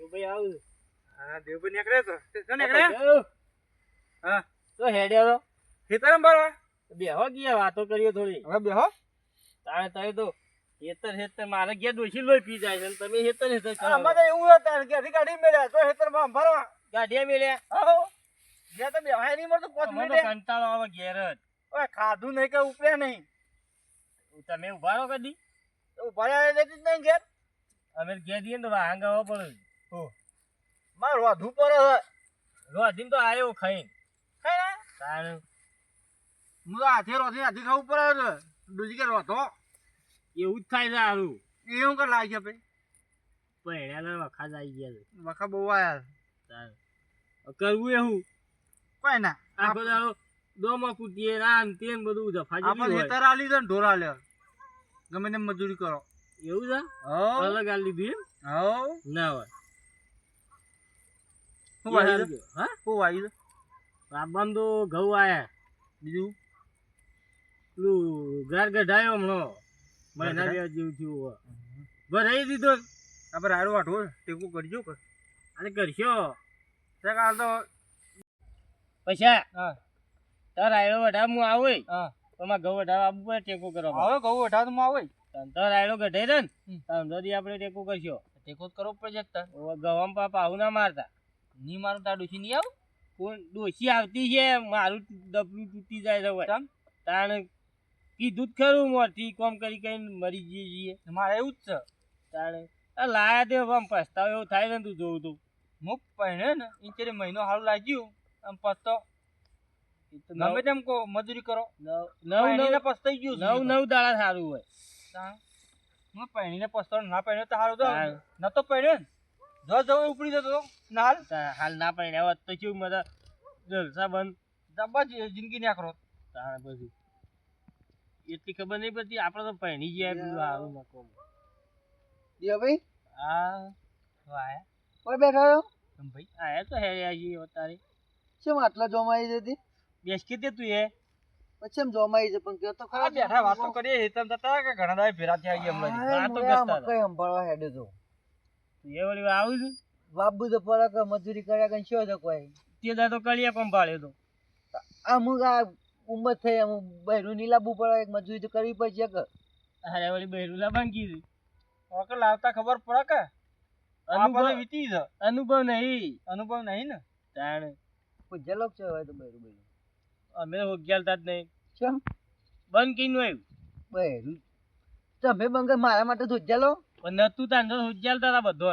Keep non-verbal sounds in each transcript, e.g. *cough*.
આવું હા દેવભાઈ નીકળે તો નીકળે હા તો હેડ્યો તો ખેતરમાં ભરવા બેહો ગયા વાતો કરીએ થોડી. હવે બેહો. તારે તમે તો હેતર હેતર મારે ઘેર ડોશી લોહી પી જાય છે તમે હેતર હેતર કરો. અમારે તો એવું હતા કે ગાડી મેળ્યા તો ખેતરમાં ભરવા. ગાડીયા મેળ્યા. હો જ્યાં તો બેહાય નહીં મળતું પાંચ અમે તો કંટાળો આવે ઘેર જ. ઓય ખાધું નહીં કે ઉપડ્યા નહીં. તમે ઊભા રહો કદી. તો ભર્યા લેતી જ નહીં ઘેર. અમે ઘેર દઈએ ને તો વાહન આવવા પડે. માર પર હવે રોધીમ તો આવ્યો ખાઈ ખાઈ ને તારે. હું તો હાથે રોધી હાથી ખાવું પડે છે. ડૂજી કે રોધો. એવું જ થાય છે સારું એ હું કર લાગી ભાઈ. પહેણ્યા વખા જ આવી ગયા છે. વખા બહુ આવ્યા તારે. કરવું એવું કોઈ ના. આ બધા દોમાં કૂટીએ ના તેમ બધું છે જેટલી આપણે. હેતર આલી દે ને ઢોર આલે. ગમે તેમ મજૂરી કરો. એવું છે? હો અલગ આલી લીધું એમ? હો ના હોય. શું વાયુ છે? હા? શું વાયુ છે? બાબામ તો ઘઉં આયા બીજું? પેલું ઘર ગઢાયો હમણો. મહિના બે જેવું થયું. ભરાઈ દીધો. આપણે હારું વાઢો ટેકું કરજો કે. અરે કરશો? કાલ તો પૈસા? હા. તાર આયરો વઢા હું આવે હા. તમારે ઘઉં વઢાવા આપવું પડે ટેકો કરવા હવે કહું અઢાર તો આવે તાર આયરો ગઢાઈ રહે ને. તાર આપણે ટેકો કરશો. ટેકો કરવો પડે જગતા હવે પાપા આવું ના મારતા. ની મારું તાર ડૂસી નહીં આવું? કોણ ડોશી આવતી છે મારું ડબલું તૂટી જાય છે. તાણે કીધું જ ખરું મોરથી કોમ કરી કરીને મરી જઈએ છીએ. મારે એવું જ છે. તાણે લાયા તે આમ પસ્તાવ એવું થાય ને તું જોઉં તું. મુક પહેણે ને ઇન્ચરી મહિનો સારું લાગ્યું. આમ પસ્તો. ગમે તેમ કહો મજૂરી કરો. નવ નવ પસ્તાઈ ગયું નવ નવ દાડા સારું હોય. હું પહેણીને પસ્તો ના પહેણ્યો તો સારું તો ન તો પહેણ્યો ને. જો જો ઉપડી જતો ના હાલ હાલ ના પણ હવે તો કેવું મજા. જલસા બંધ જબ્બા જિંદગી ના કરો બધું એટલી ખબર નહીં પડતી આપણે તો પહેણી ગયા પેલું હારું નકો દિયો ભાઈ આ વાયા કોઈ બેઠો છો? ભાઈ આયા તો હેર્યા છીએ અત્યારે. કેમ આટલા જોમાઈ જતી બેસ કે તું એ. પછી એમ જોમાઈ છે પણ કયો તો ખરા બેઠા વાતો કરીએ. હેતમ થતા કે ઘણા દાય ભેરા થયા ગયા હમણાં હા, હું આ. સંભાળવા તો તું. એ વળી આવું છું? બાબુ તો પરક મજૂરી કર્યા કઈ શું છે કોઈ તે દા તો કળિયા કોમ ભાળ્યો તો હું આ ઉંમર થઈ આમ બહેરું નહીં લાવવું પડે એક મજૂરી તો કરવી પડશે કે અરે વળી બહેરું બાંકી દીધું ઓકે લાવતા ખબર પડે કે? અનુભવ વીતી છે. અનુભવ નહીં. અનુભવ નહીં ને? તાણે કોઈ જલોક છે હોય તો બહેરું બહેરું અમે તો હોગ્યાલતા જ નહીં. ચમ. બંધ કીનું આવ્યું બહેરું તમે બંગર મારા માટે તો ઉજ્જલો પણ નતું તાન તો ઉજ્જલ તારા બધો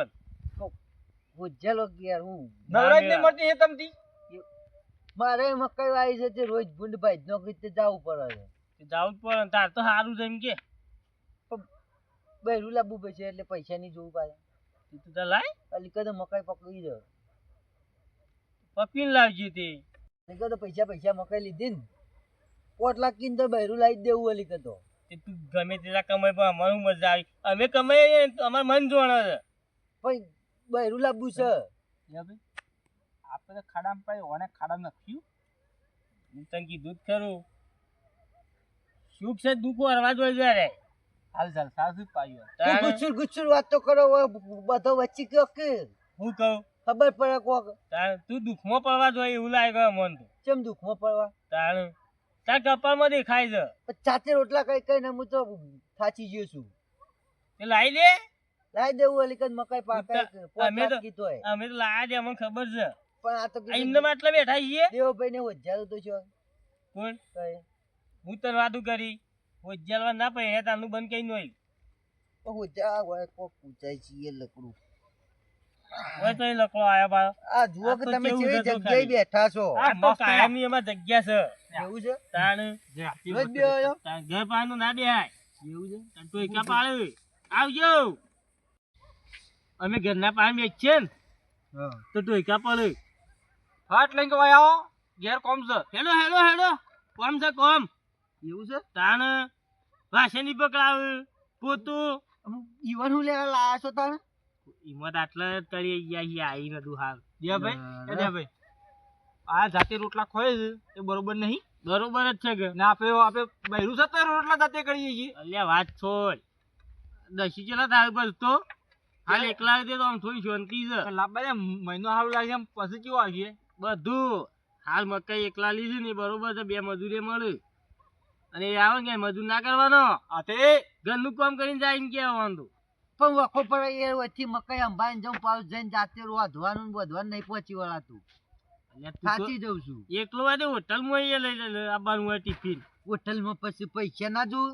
ઉજ્જલ યાર હું? નવરાજ ને નહીં હે તમતી મારે મકાઈ વાવી છે તે રોજ ગુંડભાઈ ભાઈ નોકરી તે જવું પડે છે જાવું પડે તાર તો સારું છે એમ કે. બહેરું લાવવું પડશે એટલે પૈસા નહીં જોવું પાછા. તું તો લાય. અલી કદો મકાઈ પકડી દો. પકડીને લાવજે તે. અલી કદે પૈસા પૈસા મકાઈ લીધી ને કોટ લાખ કીને તો બહેરું લાવી દેવું અલી કદો. તે ગમે તેટલા કમાઈ પણ અમારું મજા આવી. અમે કમાઈએ અમાર મન જોણ છે. પણ બહેરું લાવવું છે. આપણે ખાડામાં પાઈ ઓને ખાડામાં નાખ્યું. હું તને કીધું જ ખરું. સુખ છે દુઃખ હરવા જોઈ જાય હાલ ચાલ સાસુ પાયો. ગુચ્છુર ગુચ્છુર વાત તો કરો બધો વચ્ચે કયો કે? હું કહું? ખબર પડે કોક. તું દુઃખમાં પડવા જોઈએ એવું લાગે મન તો. કેમ દુઃખમાં પડવા? તારે? તાર કપાળમાં દેખાય છે પણ રોટલા કઈ કઈ ને હું તો થાચી ગયો છું. તે લાવી દે. લાવી દેવું અલી કદ મકાઈ પાકાય તો કે પોટ અમે તો- અમે તો લાયા દે અમને ખબર છે. પણ આ તો એમને આટલા બેઠા છીએ. દેવભાઈ ને વજ્જાલ તો છો. કોણ? હું તને વાતું કરી. વજ્જાલવા ના પડે હે તાનું બંધ કઈ નહીં વજા હોય કોક પૂછાય છે એ લકડું. હોય તો એ લખો આયા બા આ જુઓ કે તો તમે કેવું કેવી જગ્યાએ બેઠા છો. આ તો કાયમની એમાં જગ્યા છે. એવું છે? તાણ રોજ બે આયો? તાણ ઘર પાનું ના બેહાય. એવું છે? તાણ તો એકા પાળે આવજો. અમે ઘરના પાણી બેસીએ ને. હા. તો ટોયકા પડે. ફાટ લઈને કવાય આવો. ઘેર કોમ છે. Hello hello hello. કોમ છે કોમ. એવું છે? તાણ વાસેની પકડાવ. પોતું. ઈવન હું લેવા લાયા છો તારે હિંમત આટલા તળી ગયા છીએ આવી નતું હાલ. દિયા ભાઈ એ ભાઈ. આ જાતે રોટલા ખોય છે એ બરોબર નહીં? બરોબર જ છે કે. ના આપણે આપણે બૈરું છે રોટલા જાતે કરીએ છીએ. અલ્યા વાત છોડ. દસી ચેલા થાય બસ તો. હાલ એકલા દે તો આમ થોડી શાંતિ છે. લાંબા મહિનો સારું લાગે એમ પછી કેવું આવીએ બધું. હાલ મકાઈ એકલા લીધી ને બરોબર છે બે મજૂરી મળે. અને એ આવે ને મજૂર ના કરવાનો? આ તે ઘરનું કામ કરીને જાય ને કે આવવાનું પણ વખો પડે એ વચ્ચે મકાઈ અંબાઈને જઉં પાછું જઈને જાતે રોધવાનું ને બધવાનું નહીં પહોંચી વળાતું. તું સાચી જઉં છું. એકલો તો હોટલમાં એ લઈ લે આવવાનું હોય ટિફિન. હોટલમાં પછી પૈસા ના જોઉં?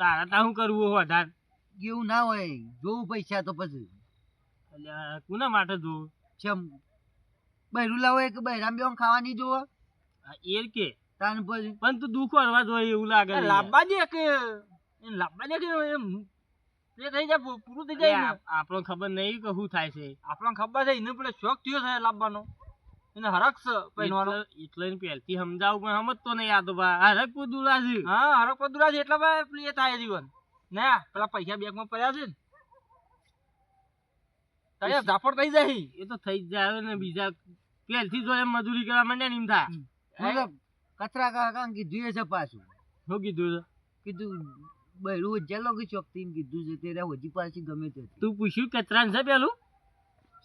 તારા તા શું કરવું હોય વધારે? એવું ના હોય જોવું પૈસા તો પછી. એટલે કોના માટે જોવું ચમ બૈરું લાવો કે બૈરામ બેમ ખાવાની જોવો એ કે? તાન પછી પણ તું દુઃખ હરવા જોઈએ એવું લાગે લાંબા દે કે લાંબા દે કે એમ તે થઈ જાય પૂરું થઈ જાય આપણો ખબર નહીં કે શું થાય છે. આપણને ખબર છે એને પેલો શોખ થયો છે લાવવાનો. એને હરખ છે પહેરવાનો. એટલે પહેલથી સમજાવું પણ સમજતો નહીં આ તો બા હરક કુદુડા છે. હા હરખ પદુરા છે એટલે ભાઈ એ થાય જીવન. ના પેલા પૈસા બેગમાં પડ્યા છે ને. તારે ઝાપડ થઈ જાય. એ તો થઈ જ જાય ને બીજા પહેલથી જો એમ મજૂરી કરવા માંડે ને એમ થાય. કચરા કાકા કીધું છે પાછું? શું કીધું છે? કીધું બૈરું જેલો કે ચોકતી કીધું છે તેરે હોજી પાછી ગમે તે તું પૂછ્યું કચરા છે પેલું?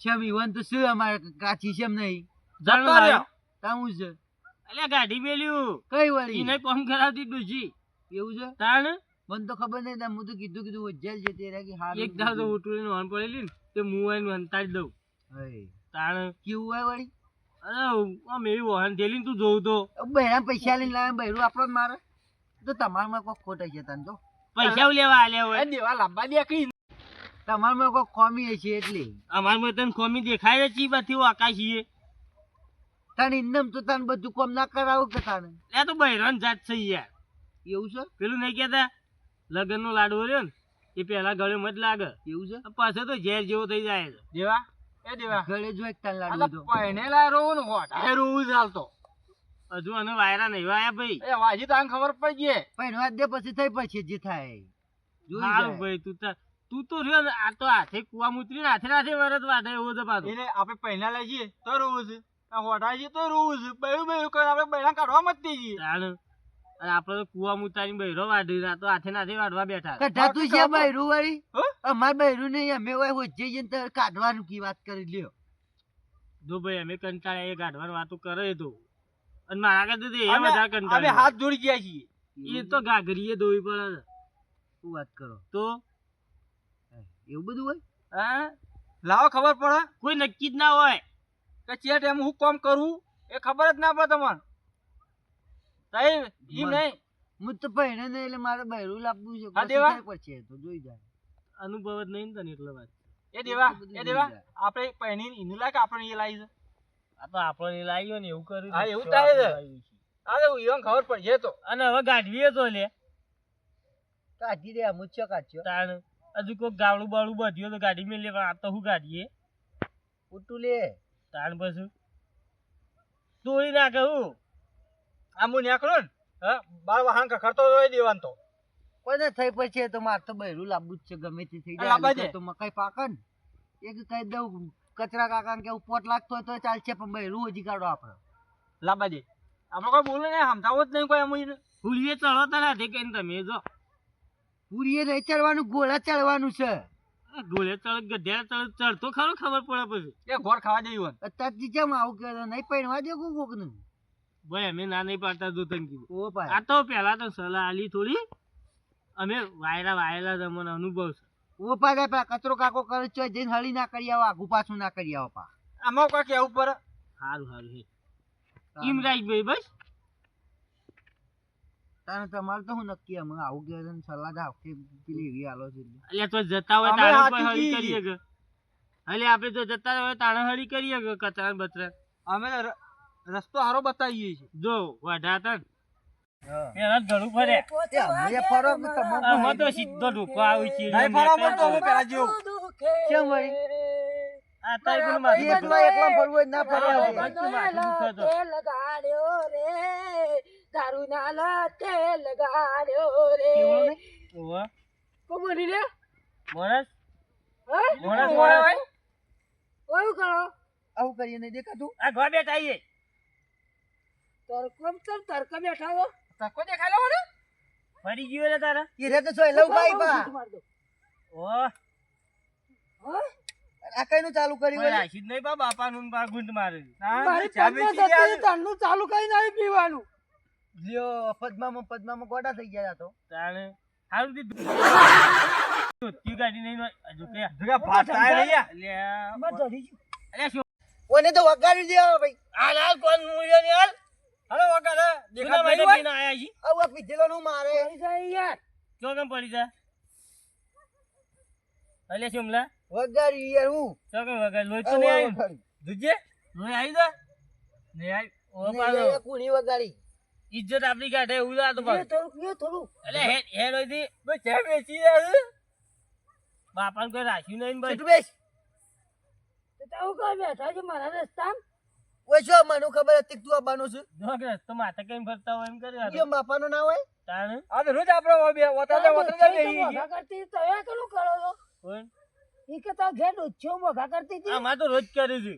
શેમ ઈવન તો શું અમારે કાચી શેમ નહીં. જતો રહ્યો. તાવું છે. અલ્યા ગાડી મેલ્યું. કઈ વળી? એને કોમ કરાવતી ડૂસી એવું છે? તાણ? મને તો ખબર નહીં હું તો કીધું કીધું હોજેલ છે તેરે કે હા એક દાવ તો કીધું. ઉઠીને વાન પડેલી ને તે મું આઈને વંતાડી દઉં. હઈ. તાણ? કેવું હોય વાળી? અરે આમ એવી વાહન દેલી તું જોઉં તો. બહેરા પૈસા લઈને લાવે બહેરું આપણો મારે? તો તમારામાં કોઈ ખોટ હશે તને તો. પૈસા લેવા આલ્યા હોય? દેવા લાંબા કોઈ એટલે. અમારે તને કોમી દેખાય છે બધી બાથી આકાશીએ. તને ઇન્દમ તો તને બધું કોમ ના કરાવું કે તને એ તો બહેરાન જાત છે યાર. એવું છે? પેલું નહીં કહેતા? લગ્ન નો લાડવો રહ્યો ને એ પેલા ગળે મત લાગે. એવું છે? પાછો તો ઝેર જેવો થઈ જાય છે. દેવા? એ દેવા. ગળે જો એક તન લાડવો તો. રોવું ચાલતો હજુ અને વાયરા નહીં વાયા ભાઈ. એ વાજી તો આને ખબર પડી ગઈ. પણ વાત દે પછી થઈ પછી જે થાય. જોઈ હારું જાય. ભાઈ તું તો તું તો રહ્યો ને આ તો હાથે કુવા મુતરી હાથે હાથે વરત વાઢે એવો તો પાછો. એટલે આપણે પહેલા લઈ જઈએ તો રોવું છે. આ હોઠા જઈએ તો રોવું છે. બૈરું બૈરું કરીને આપણે બહેરા કાઢવા મત જઈએ. ચાલો અને આપડે તો કુવા મુતારી બહેરો વાઢી ના તો હાથે નાથે વાઢવા બેઠા. કઢા તું છે બૈરું વાળી અમાર બૈરું નહીં અમે હોય હોજે જઈને તો કાઢવાનું કી વાત કરી લ્યો. જો ભાઈ અમે કંટાળ્યા એ કાઢવાની વાતો કરે તો. અને મારા કરતા તો એ બધા વધારે અમે હાથ જોડી ગયા છીએ. એ તો ગાગરીએ ધોવી પડે શું વાત કરો? તો? એવું બધું હોય? હા? લાવો ખબર પડે? કોઈ નક્કી જ ના હોય. કે ચે ટાઈમ હું કોમ કરું? એ ખબર જ ના પડે તમને. તઈ ઈ નહીં. હું તો પહેણે નહીં એટલે મારે બહેરું લાવવું છે. હા, દેવા? પછી તો જોઈ જાય. અનુભવ જ નહીં ને તને એટલે વાત. એ દેવા એ દેવા આપણે પહેણી ઈનું લાગે આપણે એ લાવી છે. આ તો આપણને લાગ્યો ને એવું કર્યું હા, એવું થાય છે. આપણે લાવ્યું ઈવન ખબર પડશે તો. અને હવે ગાઢવીએ તો લે. કાઢી દે અમુક છે કાઢ્યો. તાણ હજુ કોઈ ગાવડું બાવડું બધ્યું તો ગાડી મેં લે પણ આ તો હું ગાડીએ? ઉટું લે. તાણ પછી? તોડી નાખે હું. આમ હું નીકળું ને હા? બાર વાહન ખખડતો હોય દેવાન તો. કોઈને થઈ પછી તો મારે તો બૈરું લાંબુ જ છે ગમે તે થઈ જાય. તો મકાઈ પાકે ને. એક કહી દઉં કચરા કાકા કેવું પોટ લાગતો હોય તો ચાલશે પણ બૈરું હજી કાઢો આપણે. લાંબા દે આપણે કોઈ બોલે ને સમજાવો જ નહીં કોઈ અમુક પૂરીએ ચડો તારા હાથે કહીને તમે જો. પૂરીએ નહીં ચડવાનું ગોળા ચડવાનું છે. ગોળે ચડ ગધેડા ચડ ચડતો ખરો ખબર પડે પછી. એ ગોળ ખાવા દેવું અત્યારથી કેમ આવું કે નહીં પહેરવા દે કોક કોકનું. ભાઈ અમે ના નહીં પાડતા તો તને કીધું. ઓ આ ભાઈ તો પેલા તો સલાહ આલી થોડી. અમે વાયરા વાયેલા છે અનુભવ છે. ઓ ભાઈ પેલા કચરો કાકો કરે છે જઈને હળી ના કરી આવો આગુ પાછું ના કરી આવો પા આમાં કોઈ કેવું પર સારું સારું હે. ઇમરાજ ભાઈ બસ. તારે તમારે તો હું નક્કી અમે આવું કે છે સલાહ દા આપકે પેલી એવી આલો છે. એટલે. તો જતા હોય તાણે હાચું હળી. કરીએ કે? એટલે આપણે તો જતા હોય તાણે હળી કરીએ કે કચરા ને બચરા અમે રસ્તો હારો બતાવીએ છીએ. જો વાઢા હા. પેલા ઘણું ફરે. તે ફરો કે તો સીધો ઢોકો આવી છે નહીં ફરવા પડતો હવે પેલા જેવું. કેમ વળી? આ તાઈ પેલું માથું એકલો એકલો ફરવું ના ફરવા દે. માથું માથું દુખે તો. તેલ ગાડ્યો રે. દારૂ ના તેલ ગાડ્યો રે. કેવું નહીં? બોલી રે મોણસ હે? મોણસ મોણસ ઓયું કરો. આવું કરીએ નહીં દેખાતું? આ ઘર બેઠા આઈએ તરકમ બેઠા હો. તકો દેખાય લો ને ફરી ગયો રે તારા એ રે તો સોય લઉં ભાઈ બા દો. ઓ હા? આ કઈનું ચાલુ કર્યું કોઈ વળી? નહીં બા બાપાનું ને બા ગુંડ મારે મારી ચા પદ્મા વેચી જતી ગયા રહી, તારનું ચાલુ કઈ નહીં પીવાનું લ્યો પદ્મામાં પદ્મામાં ગોડા થઈ ગયા તો તાણે હારું નહીં હજુ કે ફાટા રહ્યા. ઓને તો વગાડી દેવા ભાઈ હાલ હાલ કોણ ને હાલો વગાડે. દેખા ભાઈ ને આયા છી? આવું આ પીધેલો નું મારે. પડી જાય યાર. ચો કેમ પડી જાય? અલે શુમલા વગાડી યાર હું. ચો કેમ વગર? લોહી તો નહીં નહીં દુજે લોહી આવી દે ને આઈ ઓ પાડો. કુણી વગાડી. ઇજ્જત આપણી કાઢે એવું ના તો પાડો થોડુંક પીઓ થોડુંક. એટલે હે હે લોહી ભાઈ ચા વેચી રહ્યા છે. બાપાને કોઈ રાખ્યું નહીં બસ બેસ. તો તાવું કઈ બેઠા છે? મારા રસ્તામાં? ઓય શું મને ખબર હતી કે તું આવવાનો છે. જો કે રસ્તો માથે કઈ ફરતા હોય એમ કરે બાપાનો ના હોય? તાણે? આ રોજ આપણે બે વતાતા વતાતા બેહી ગયા. મોઘા કરતી તો હવે કેટલું કરો છો? કોણ? ઈ કે તાર ઘેર ડોચ્યો મોઘા કરતી હતી. આમાં તો રોજ કરી છે.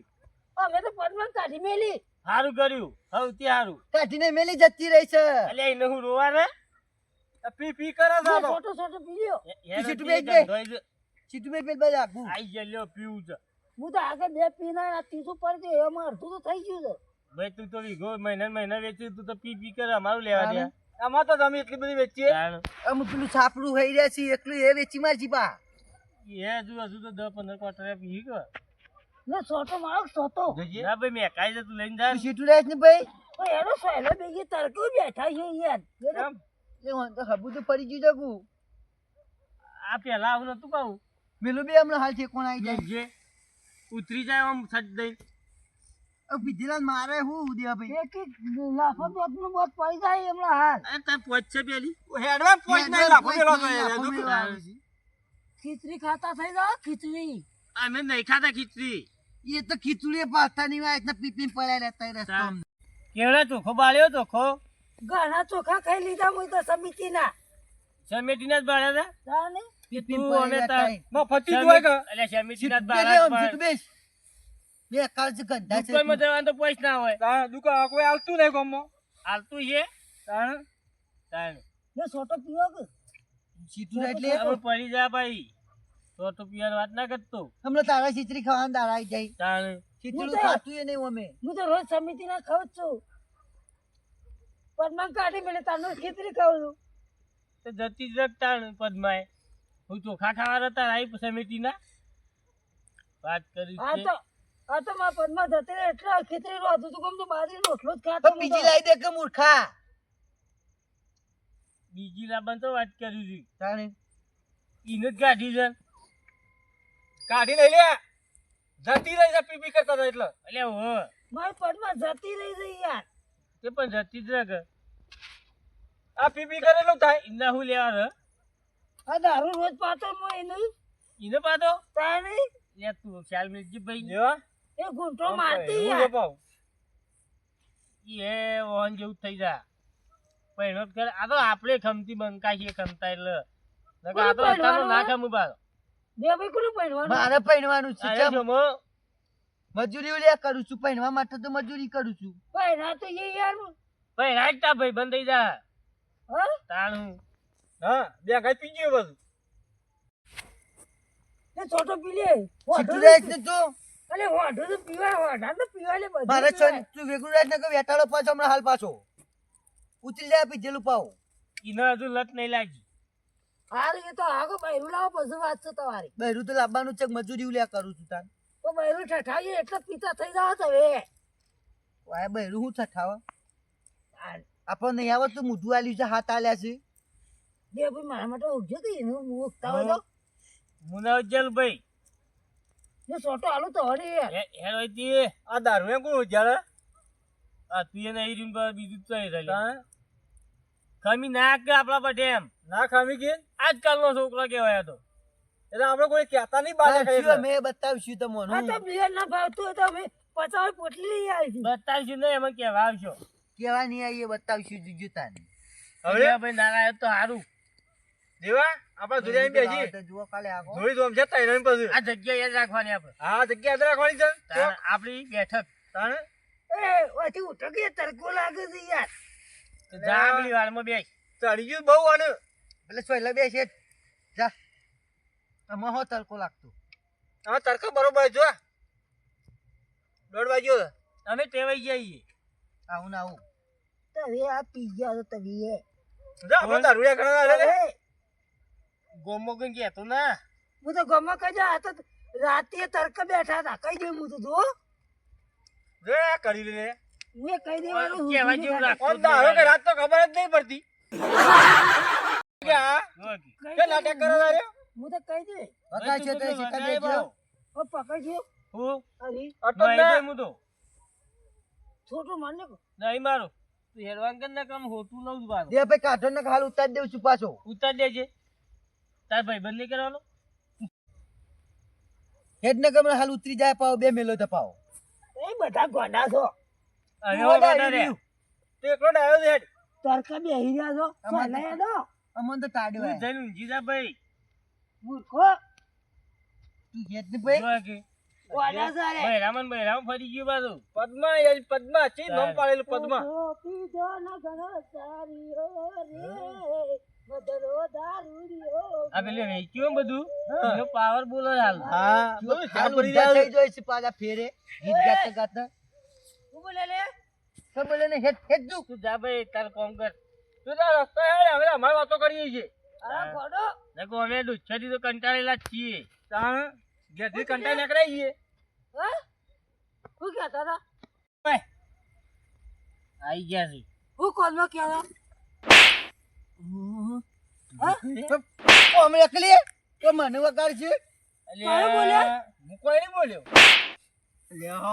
અમે તો પદ્મા કાઢી મેલી. સારું કર્યું. સૌથી સારું કાઢીને મેલી જતી રહી છે. અલ્યા એને હું રોવાને પી પી કરે છે તો. છોટો છોટો પી લ્યો. બે. સીટુ બેસ પેલ બાજુ આઈ ગયા લ્યો પીવું છે. હું તો આગળ બે પીના આ ત્રીસું પડતી એમાં અડધું તો થઈ ગયું છે. ભાઈ તું તો વીઘો મહિના ને મહિના વેચી તું તો પી પી કરે અમારું લેવા દે. આમાં તો તમે એટલી બધી વેચીએ. અમુક પેલું છાપડું થઈ રહ્યા છીએ એકલું એ વેચી મારજી પા એ હજુ હજુ તો દસ પંદર ક્વાર્ટર પી ગયો. ને સોટો મારો સોટો? ના ભાઈ મેં કાઈ જતું લઈને જાય સીટું રહે ને ભાઈ? પણ એનો સહેલો ભેગી તરકું બેઠા છે યાર? એ વાંધો તો હબુ તો પડી ગયું જગું. આ પેલા આવું નતું કહું. પેલું બી હમણાં હાલ ઠેકોણ આવી જાય. ઉતરી જાય આમ સજ દઈ. પીધેલા મારે હું ઉદ્યા ભાઈ? એક એક લાફો દોતનું બોત પડી જાય હમણાં હાલ. એ તાર પહોંચશે પેલી. હેડવા પોઈન્ટ નહીં લાફો મેલો તો. ખીચડી ખાતા થઈ જા ખીચડી. અમે નહીં ખાતા ખીચડી. એ તો ખીચડી પાસ્તા ની વાત ને પીપી પડ્યા રહેતા રસ્તો. કેવડા ચોખ્ખો બાળ્યો ચોખો? ઘણા ચોખા ખાઈ લીધા હું તો સમિતિના. સમિતિના જ બાળ્યા હતા બે છે ગંધા છે તો. પૈસા ના હોય. દુકાન કોઈ નહીં છે? તાણ? તાણ. પીવો કે? એટલે હવે પડી જા ભાઈ. વાત ના કરતો. હમણાં તારા ખીચડી ખાવાના આવી જાય. તાણ. ખીચડું ખાતું એ નહીં અમે. હું તો રોજ સમિતિ ના જ છું. પદ્મા કાઢી મેલે તારનું ખીચડી ખાવ છું. તો જતી જ તાણ પદમાય હું ચોખા ખાવા હતા આવી સમિતિના વાત કરી આ તો આ તો માં પદ્મા જતી એટલા એટલે રો ખીચડી રોતું હતું ગમતું બાજરી રોટલો જ ખાતો તો બીજી લાવી દે કે મૂર્ખા? બીજી લાબન તો વાત કરી હતી. તાણે. ઈને જ કાઢી છે. કાઢી લઈ લે જતી રહી જા પીપી કરતા હતા એટલે. એટલે હો. મારી પદમા જતી રહી જઈ યાર. તે પણ જતી જ રહે આ પીપી કરેલો કરેલું થાય. ઇન્દા હું લેવા રહ આ દારૂ રોજ પાતો હું એનું. ઈને પાતો? તાને લે તું ખ્યાલ મિલજી ભાઈ. જેવા એ ગુંઠો મારતી યાર. જપાવ. એ વહન જેવું થઈ જા. પહેણો કરે આ તો આપણે ખમતી બંકા ખમતા એટલે. નકર આ તો કોને ના ખમ બાર. બે ભાઈ કોનું મારે પહેરવાનું છે મજૂરી લે કરું છું પહેરવા માટે તો મજૂરી કરું છું. પહેરા તો એ યાર. ભાઈ રાખતા ભાઈ બંધ થઈ જા. હ? તાણું હા બે ગાય પી ગયો બધું. એ છોટો પી લે રહેશ ને તું. અલે વાંઢો તો પીવા વાંઢા તો પીવાય લે બધું મારે તું વેગળું રહેશ ને કે વેટાળો પાછો હમણાં હાલ પાછો. ઉતરી જાય પીધેલું પાવ ઈને હજુ લત નહીં લાગી. હાર એ તો આગો બૈરું લાવો પછી વાત છે તમારી. બહેરું તો લાવવાનું છે મજૂરી લે કરું છું તાન. તો બૈરું ઠઠાઈએ એટલે પીતા થઈ જાવ તો હવે. વાય બહેરું હું છઠાવા આપણને નહીં આવડતું મોઢું આલ્યું છે હાથ આલ્યા છે. બે ભાઈ મારા માટે ઉગજો તો એનું હું ઉગતા હોય તો. મુનાવજલ ભાઈ. ને છોટો આલુ તો હરે હેર હોય આ દારૂ એ કોણ જ્યારે આ તું એને ઈ રીમ પર બીજું તો રહી તાણ ખમી ના કે આપણા પટે એમ? ના ખામી કે? આજકાલનો છોકરો કહેવાય તો. એટલે આપણે કોઈ કહેતા નહીં બાર બતાવશું આ તો બિયર ના ભાવતું હોય તો અમે પચાસ પોટલી લઈ આવી બતાવશું નહીં એમાં કહેવા આવશો કેવા નહીં આવીએ બતાવશું જોજો તાન હવે? હવે ભાઈ નારાયણ તો સારું દેવા આપણે દુનિયા બેસી. તો જુઓ કાલે જોઈ આમ જતા રહીને પછી. આ જગ્યા યાદ રાખવાની આપણે. હા જગ્યા યાદ રાખવાની છે. આપણી બેઠક. તાણે? એ ઓથી ઉઠકે તરકો તડકો લાગે છે યાર. તો જા આપણી વારમાં બેસ. ચડી ગયું બહુ અને. એટલે સોયલા બેસે જા. આમાં હો તડકો લાગતો. હા તરકો બરોબર જો દોઢ વાગ્યો. અમે ટેવાઈ જઈએ આવું ને આવું. તવે આ પી ગયા તો તવે એ. જા, આપણે દારૂડિયા ઘણા લે. ગોમો કઈ કહેતો ના? હું તો ગોમો કહી આ તો રાતે તર્ક બેઠા હતા. કઈ દે હું તો જો રે કરી લે. મેં કઈ દેવાનું હું કહેવા જેવું. રાખતો ઓમ કે રાત તો ખબર જ નહીં પડતી. *laughs* કે આ? કે નાટક કરો રે હું? તો કઈ દે. વગાડ છે તો શીખા દેજો ઓ પકડજો હું? અરે અટલ નહીં ના. ભાઈ હું તો. છોટું માને નહીં મારો. તું હેરવાંગન ના કામ હોતું નવું છું પાછો. દે ભાઈ કાઢો ને હાલ ઉતારી દેવ છું પાછો. ઉતાર દેજે. તાર ભાઈ બંધ નહીં કરવાનો હેડ ને ગમે હાલ ઉતરી જાય પાવ બે મેલો તો પાવ એ બધા ગોંડા છો. અરે હવે રે. તે એકલો ડાયો છે હેડ. તડકે બેહી રહ્યા છો. અમારે દો અમન તો ટાડ્યો હે. જઈને જીજા ભાઈ. મૂર્ખો. તું હેડ ને ભાઈ. ગોંડા છો રે. ભાઈ રામ ફરી ગયો બાજુ પદ્મા એ પદ્મા ચી નામ પાડેલું પદ્મા. પીધો ન ઘણો સારીઓ રે. આ પેલી વેચ્યું બધું? એનો પાવર બોલો હાલ. હા બધું થઈ છે. પાછા ફેરે. ગીત ગાતા ગાતા શું બોલે લે? તો બોલે ને હેડ હેડ તું તું જા ભાઈ તાર કોમ કર. તું તાર રસ્તા હવે અમારી વાતો કરીએ છીએ. અરે ગોડો દેખો અમે દુચ્છાથી તો કંટાળેલા છીએ. તાણ ઘેરથી કંટાઈ નીકળાઈ છીએ હા? શું કહેતા હતા ભાઈ આઈ ગયા છે. હું કોલમાં ઓમ એકલી? તો મને વગાડ છે? હું કોઈ નહીં બોલ્યો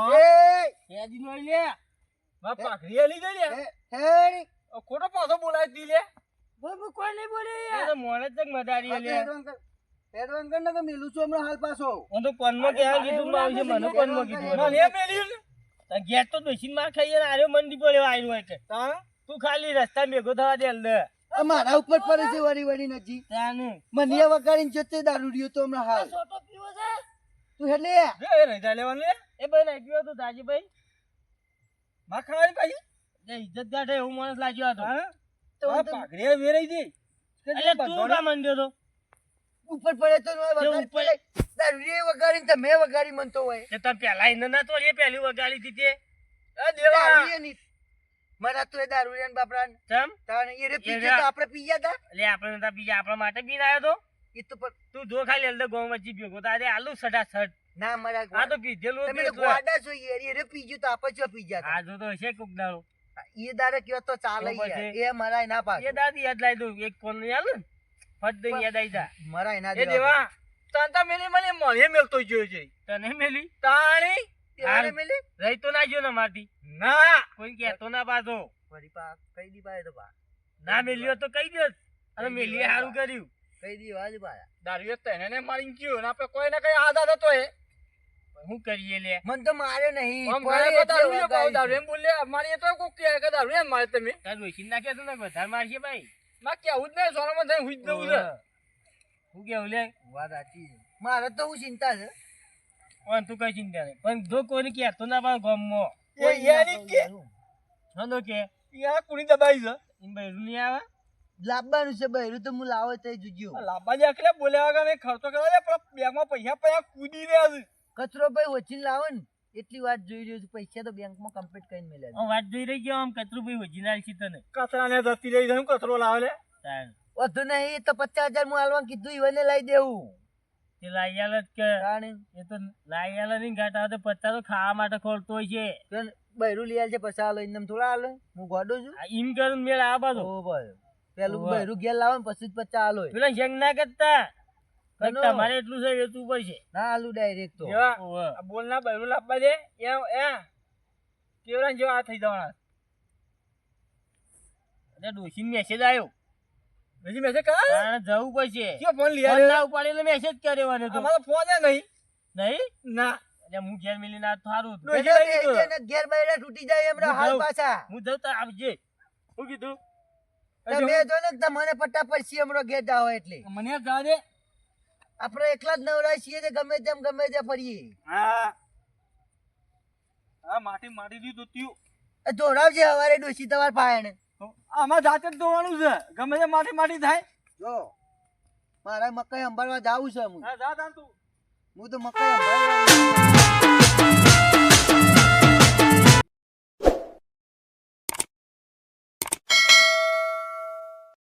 લે. લે. લે ખોટો પાછો બોલાવી દી લે. કોઈ નહીં બોલ્યો તો મોને જ મદારી લે. હેડવાન કર હેડવાન કર ને કે મેલું છું હમણાં હાલ પાછો. હું તો પનમાં કીધું માં આવશે મને પનમાં કીધું મને મેલ્યું ને તાર તો દોશી માર ખાઈએ ને આર્યો મંડી પડ્યો આયરો એટલે કે તું ખાલી રસ્તા ભેગો થવા દે અંદર. આ મારા ઉપર પડે છે વળી વળી નજી મને વગાડીને જતે દારૂ રહ્યો તો હમણાં હાલ. છોટો પીવો છે? તું હેલે એ રજા લેવાનું એ ભાઈ નહીં પીવો તો દાજીભાઈ માં ખાવાની પાછી? જે ઇજ્જત ગાઢે એવું માણસ લાગ્યો હતો. તો પાઘડી વેરાઈ દી એટલે તું કા મંડ્યો તો ઉપર પડે તો વગાડી. ઉપર- દારૂ રે વગાડીને તમે વગાડી મનતો હોય. તે તાર પેલા એને ના તો એ પહેલી વગાડી દીધી એ દેવા ની મારા તો એ દારૂ રે બાપરા કેમ? તાણ એ રે પીજે તો આપણે પી ગયા તા? એટલે આપણે નતા બીજા આપણા માટે પીને આવ્યો તો. એ તો તું જો ખાલી અંદર ગોમ વચ્ચે ભેગો તારે આલુ સડા સડ ના મારા આ તો પીધેલું તમે તો. ગોડા છો એ રે પીજ્યું તો આપણે જો પીજા આ જો તો હશે કોક દારૂ એ દારે કયો તો ચાલે તો? એ મારા ના પાસ એ દાદી યાદ લાવી દઉં એક ને આલે ફટ દઈને યાદ આવી જા. મારા ના દેવા દેવા તાંતા મેલી મને મળે મેલતો જોયો છે. તને મેલી? તાણી રહી તો ના ગયો ને ના. કોઈ કહેતો ના પાછો. વળી પા કઈ દી પાય તો પા ના મેલ્યો તો કઈ દો અને મેલીએ સારું કર્યું. કઈ દી વાજ પા દારૂ તને ને મારી ગયો ને આપણે કોઈ ને કઈ આદા હતો એ? હું કરીએ લે. મન તો મારે નહીં. આમ ઘરે દારૂ ને વગાડી દારૂ એમ બોલે મારી તો કોક કે કે દારૂ એમ મારે તમે. તાર ડોશી નાખે તો ને વધારે મારશે ભાઈ. માં કેવું જ નહીં. સોનામાં થઈ હુઈ જ દઉં છે. હું. કેવું લે. વાત સાચી મારે તો હું ચિંતા છે. પણ તું કઈ ચિંતા નહીં. પણ જો કોઈને કહેતો ના પાડે ગામમાં. એ એની કે. છંદો કે. યા કુણી દબાઈ છે. એમ બૈરું નહીં આવે? લાવવાનું છે બહેરું તો હું લાવો તો જુજ્યો લાંબા જે આખલે બોલ્યા વગર મેં ખર્ચો કરવા દે પણ બેંકમાં પૈસા પૈસા કૂદી રહ્યા છે. કચરો ભાઈ ઓછી લાવો ને. એટલી વાત જોઈ રહ્યો છું પૈસા તો બેંકમાં કમ્પ્લીટ કરીને મળ્યા હું વાત જોઈ રહી ગયો આમ કચરું ભાઈ વજીનાર છે તને. કચરાને જતી રહી હું કચરો લાવે લે. વધુ નહીં એ તો પચાસ હજાર હું હાલવા કીધું ઈવને લઈ દેવું. તે લાઈયાલ જ કે. એ તો લાઈયાલ નહીં ઘાટા તો પત્તા તો ખાવા માટે ખોલતો હોય છે. તો બહેરું લઈ આલ છે પછી હાલો એમ થોડા હાલે. હું ગોડો છું. આ ઈમ કરું મેળ આ બાજુ. ઓ ભાઈ. પેલું બૈરુ ઘેર લાવો ને પછી જ પચાસ આલો પેલા જંગ ના કરતા? તમારે એટલું છે વેચવું પડશે. ના હાલું ડાયરેક્ટ તો. બોલ ના બૈરુ બૈરું લાવવા દે. એ એ. કેવડા જેવા આ થઈ જવાના. એટલે ડોશીને મેસેજ આવ્યો હજી મેસેજ કરા. જવું પડશે. કયો ફોન લઈ આવ્યો? ના ઉપાડી એટલે મેસેજ કર્યો મને તો. અમારો ફોન નહીં. નહીં? ના. એટલે હું ઘેર મિલીને આ તો સારું હતું. ડોશી એટલે લઈ બે લીધો. જણા ઘેર બહેરા તૂટી જાય એમના હાલ પાછા. હું જઉં તો આવજે. શું કીધું? તમે જો ને તમને પટ્ટા ઘેર જાઓ એટલે. મને જા દે આપણે એકલા જ નવરાય છીએ તે ગમે તેમ ગમે તે ફરીએ. હા. હા માટી માટી દીધું હવારે ડોસી તમાર પાયણ આમાં જાતે જ ધોવાનું છે. ગમે તે માટી માટી થાય. જો મારે મકાઈ અંબાડવા જાવું છે. હું જા તું. હું તો મકાઈ સંભાળી